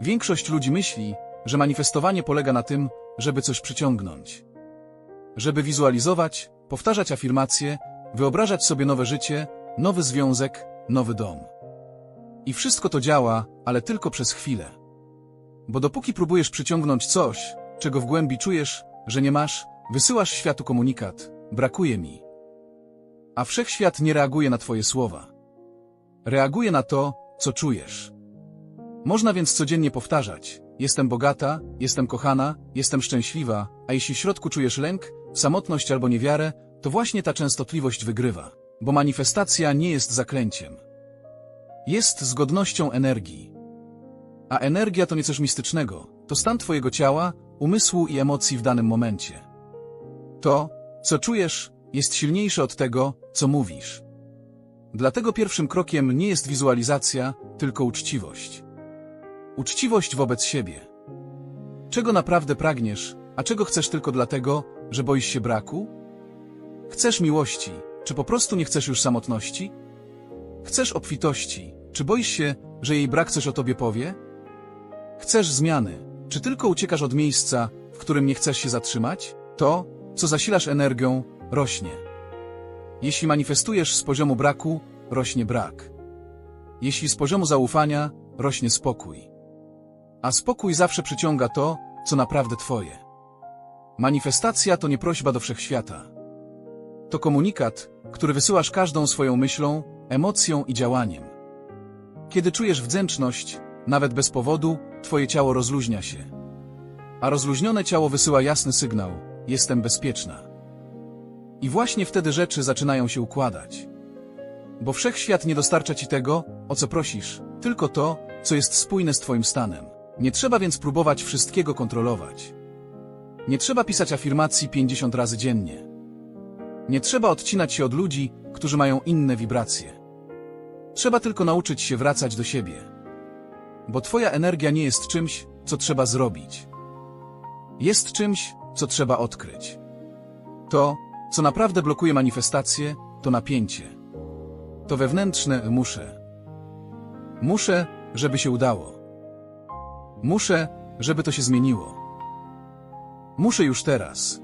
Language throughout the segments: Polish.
Większość ludzi myśli, że manifestowanie polega na tym, żeby coś przyciągnąć. Żeby wizualizować, powtarzać afirmacje, wyobrażać sobie nowe życie, nowy związek, nowy dom. I wszystko to działa, ale tylko przez chwilę. Bo dopóki próbujesz przyciągnąć coś, czego w głębi czujesz, że nie masz, wysyłasz światu komunikat, brakuje mi. A wszechświat nie reaguje na twoje słowa. Reaguje na to, co czujesz. Można więc codziennie powtarzać: Jestem bogata, jestem kochana, jestem szczęśliwa, a jeśli w środku czujesz lęk, samotność albo niewiarę, to właśnie ta częstotliwość wygrywa, bo manifestacja nie jest zaklęciem. Jest zgodnością energii. A energia to nie coś mistycznego, to stan Twojego ciała, umysłu i emocji w danym momencie. To, co czujesz, jest silniejsze od tego, co mówisz. Dlatego pierwszym krokiem nie jest wizualizacja, tylko uczciwość. Uczciwość wobec siebie. Czego naprawdę pragniesz, a czego chcesz tylko dlatego, że boisz się braku? Chcesz miłości, czy po prostu nie chcesz już samotności? Chcesz obfitości, czy boisz się, że jej brak coś o tobie powie? Chcesz zmiany, czy tylko uciekasz od miejsca, w którym nie chcesz się zatrzymać? To, co zasilasz energią, rośnie. Jeśli manifestujesz z poziomu braku, rośnie brak. Jeśli z poziomu zaufania, rośnie spokój. A spokój zawsze przyciąga to, co naprawdę Twoje. Manifestacja to nie prośba do wszechświata. To komunikat, który wysyłasz każdą swoją myślą, emocją i działaniem. Kiedy czujesz wdzięczność, nawet bez powodu, Twoje ciało rozluźnia się. A rozluźnione ciało wysyła jasny sygnał: jestem bezpieczna. I właśnie wtedy rzeczy zaczynają się układać. Bo wszechświat nie dostarcza ci tego, o co prosisz, tylko to, co jest spójne z Twoim stanem. Nie trzeba więc próbować wszystkiego kontrolować. Nie trzeba pisać afirmacji 50 razy dziennie. Nie trzeba odcinać się od ludzi, którzy mają inne wibracje. Trzeba tylko nauczyć się wracać do siebie. Bo Twoja energia nie jest czymś, co trzeba zrobić. Jest czymś, co trzeba odkryć. To, co naprawdę blokuje manifestację, to napięcie. To wewnętrzne muszę. Muszę, żeby się udało. Muszę, żeby to się zmieniło. Muszę już teraz.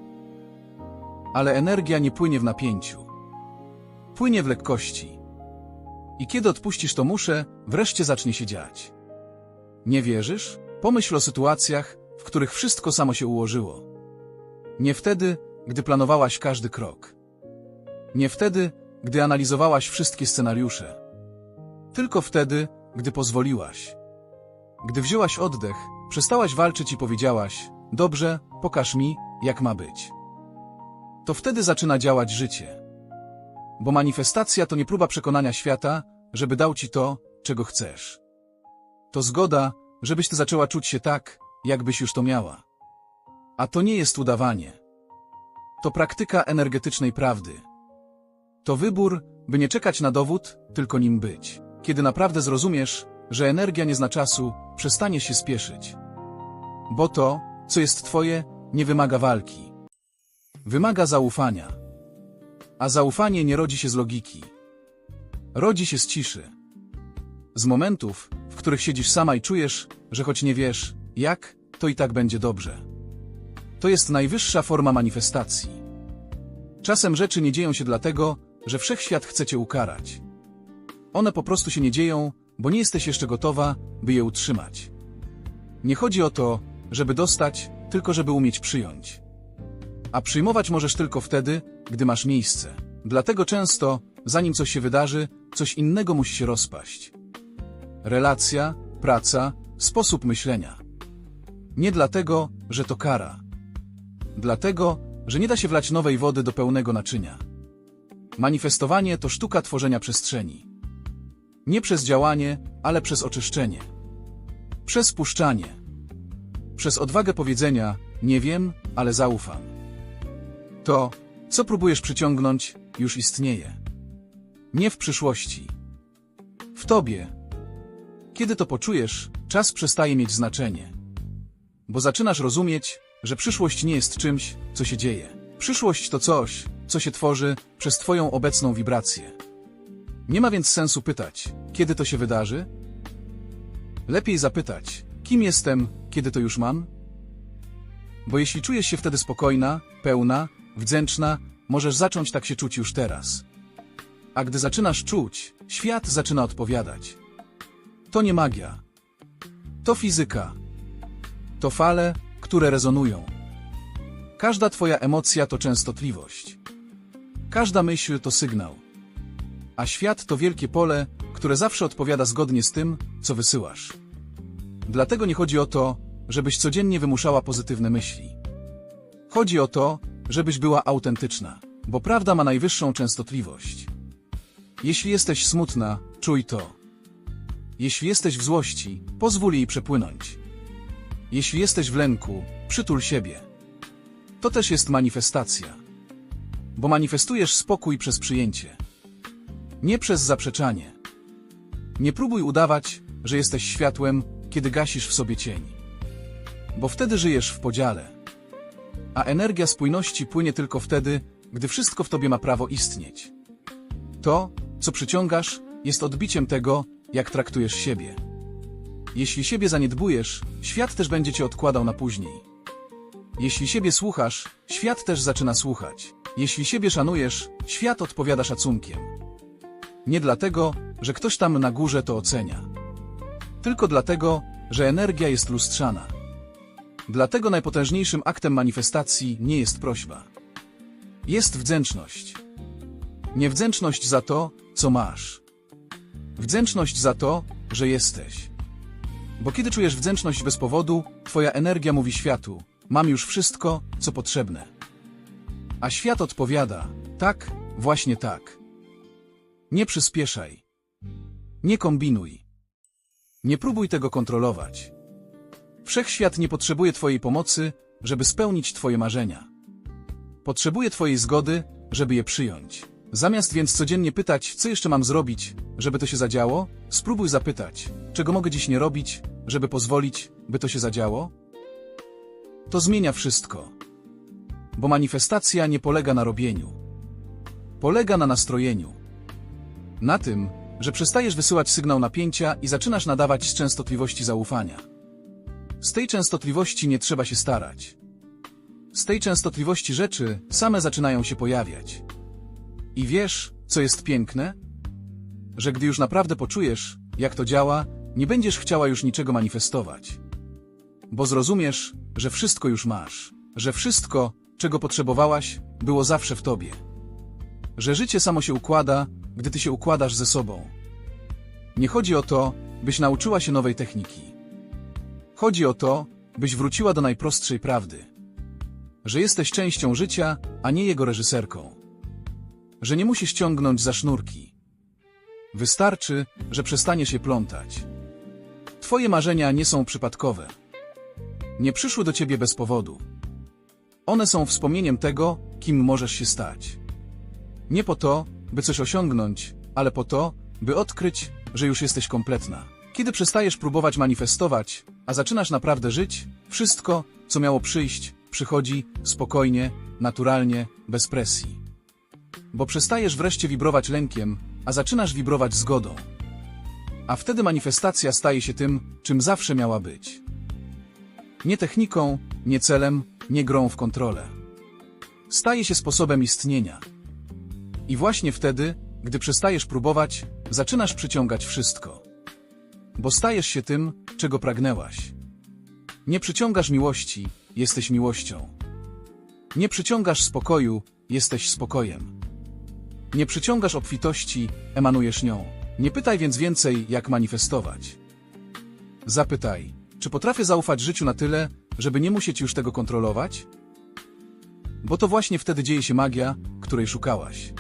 Ale energia nie płynie w napięciu. Płynie w lekkości. I kiedy odpuścisz to muszę, wreszcie zacznie się dziać. Nie wierzysz? Pomyśl o sytuacjach, w których wszystko samo się ułożyło. Nie wtedy, gdy planowałaś każdy krok. Nie wtedy, gdy analizowałaś wszystkie scenariusze. Tylko wtedy, gdy pozwoliłaś. Gdy wzięłaś oddech, przestałaś walczyć i powiedziałaś: Dobrze, pokaż mi, jak ma być. To wtedy zaczyna działać życie. Bo manifestacja to nie próba przekonania świata, żeby dał ci to, czego chcesz. To zgoda, żebyś ty zaczęła czuć się tak, jakbyś już to miała. A to nie jest udawanie. To praktyka energetycznej prawdy. To wybór, by nie czekać na dowód, tylko nim być. Kiedy naprawdę zrozumiesz, że energia nie zna czasu, przestaniesz się spieszyć. Bo to, co jest twoje, nie wymaga walki. Wymaga zaufania. A zaufanie nie rodzi się z logiki. Rodzi się z ciszy. Z momentów, w których siedzisz sama i czujesz, że choć nie wiesz, jak, to i tak będzie dobrze. To jest najwyższa forma manifestacji. Czasem rzeczy nie dzieją się dlatego, że wszechświat chce cię ukarać. One po prostu się nie dzieją, bo nie jesteś jeszcze gotowa, by je utrzymać. Nie chodzi o to, żeby dostać, tylko żeby umieć przyjąć. A przyjmować możesz tylko wtedy, gdy masz miejsce. Dlatego często, zanim coś się wydarzy, coś innego musi się rozpaść. Relacja, praca, sposób myślenia. Nie dlatego, że to kara. Dlatego, że nie da się wlać nowej wody do pełnego naczynia. Manifestowanie to sztuka tworzenia przestrzeni. Nie przez działanie, ale przez oczyszczenie. Przez puszczanie. Przez odwagę powiedzenia, nie wiem, ale zaufam. To, co próbujesz przyciągnąć, już istnieje. Nie w przyszłości. W tobie. Kiedy to poczujesz, czas przestaje mieć znaczenie. Bo zaczynasz rozumieć, że przyszłość nie jest czymś, co się dzieje. Przyszłość to coś, co się tworzy przez Twoją obecną wibrację. Nie ma więc sensu pytać, kiedy to się wydarzy? Lepiej zapytać, Kim jestem, kiedy to już mam? Bo jeśli czujesz się wtedy spokojna, pełna, wdzięczna, możesz zacząć tak się czuć już teraz. A gdy zaczynasz czuć, świat zaczyna odpowiadać. To nie magia. To fizyka. To fale, które rezonują. Każda twoja emocja to częstotliwość. Każda myśl to sygnał. A świat to wielkie pole, które zawsze odpowiada zgodnie z tym, co wysyłasz. Dlatego nie chodzi o to, żebyś codziennie wymuszała pozytywne myśli. Chodzi o to, żebyś była autentyczna, bo prawda ma najwyższą częstotliwość. Jeśli jesteś smutna, czuj to. Jeśli jesteś w złości, pozwól jej przepłynąć. Jeśli jesteś w lęku, przytul siebie. To też jest manifestacja. Bo manifestujesz spokój przez przyjęcie. Nie przez zaprzeczanie. Nie próbuj udawać, że jesteś światłem, kiedy gasisz w sobie cień. Bo wtedy żyjesz w podziale. A energia spójności płynie tylko wtedy, gdy wszystko w tobie ma prawo istnieć. To, co przyciągasz, jest odbiciem tego, jak traktujesz siebie. Jeśli siebie zaniedbujesz, świat też będzie cię odkładał na później. Jeśli siebie słuchasz, świat też zaczyna słuchać. Jeśli siebie szanujesz, świat odpowiada szacunkiem. Nie dlatego, że ktoś tam na górze to ocenia. Tylko dlatego, że energia jest lustrzana. Dlatego najpotężniejszym aktem manifestacji nie jest prośba. Jest wdzięczność. Niewdzięczność za to, co masz. Wdzięczność za to, że jesteś. Bo kiedy czujesz wdzięczność bez powodu, twoja energia mówi światu: Mam już wszystko, co potrzebne. A świat odpowiada: Tak, właśnie tak. Nie przyspieszaj. Nie kombinuj. Nie próbuj tego kontrolować. Wszechświat nie potrzebuje Twojej pomocy, żeby spełnić Twoje marzenia. Potrzebuje Twojej zgody, żeby je przyjąć. Zamiast więc codziennie pytać, co jeszcze mam zrobić, żeby to się zadziało, spróbuj zapytać, czego mogę dziś nie robić, żeby pozwolić, by to się zadziało? To zmienia wszystko. Bo manifestacja nie polega na robieniu. Polega na nastrojeniu. Na tym, że przestajesz wysyłać sygnał napięcia i zaczynasz nadawać z częstotliwości zaufania. Z tej częstotliwości nie trzeba się starać. Z tej częstotliwości rzeczy same zaczynają się pojawiać. I wiesz, co jest piękne? Że gdy już naprawdę poczujesz, jak to działa, nie będziesz chciała już niczego manifestować. Bo zrozumiesz, że wszystko już masz. Że wszystko, czego potrzebowałaś, było zawsze w tobie. Że życie samo się układa, gdy ty się układasz ze sobą. Nie chodzi o to, byś nauczyła się nowej techniki. Chodzi o to, byś wróciła do najprostszej prawdy. Że jesteś częścią życia, a nie jego reżyserką. Że nie musisz ciągnąć za sznurki. Wystarczy, że przestaniesz je plątać. Twoje marzenia nie są przypadkowe. Nie przyszły do ciebie bez powodu. One są wspomnieniem tego, kim możesz się stać. Nie po to, by coś osiągnąć, ale po to, by odkryć, że już jesteś kompletna. Kiedy przestajesz próbować manifestować, a zaczynasz naprawdę żyć, wszystko, co miało przyjść, przychodzi spokojnie, naturalnie, bez presji. Bo przestajesz wreszcie wibrować lękiem, a zaczynasz wibrować zgodą. A wtedy manifestacja staje się tym, czym zawsze miała być. Nie techniką, nie celem, nie grą w kontrolę. Staje się sposobem istnienia. I właśnie wtedy, gdy przestajesz próbować, zaczynasz przyciągać wszystko. Bo stajesz się tym, czego pragnęłaś. Nie przyciągasz miłości, jesteś miłością. Nie przyciągasz spokoju, jesteś spokojem. Nie przyciągasz obfitości, emanujesz nią. Nie pytaj więc więcej, jak manifestować. Zapytaj, czy potrafię zaufać życiu na tyle, żeby nie musieć już tego kontrolować? Bo to właśnie wtedy dzieje się magia, której szukałaś.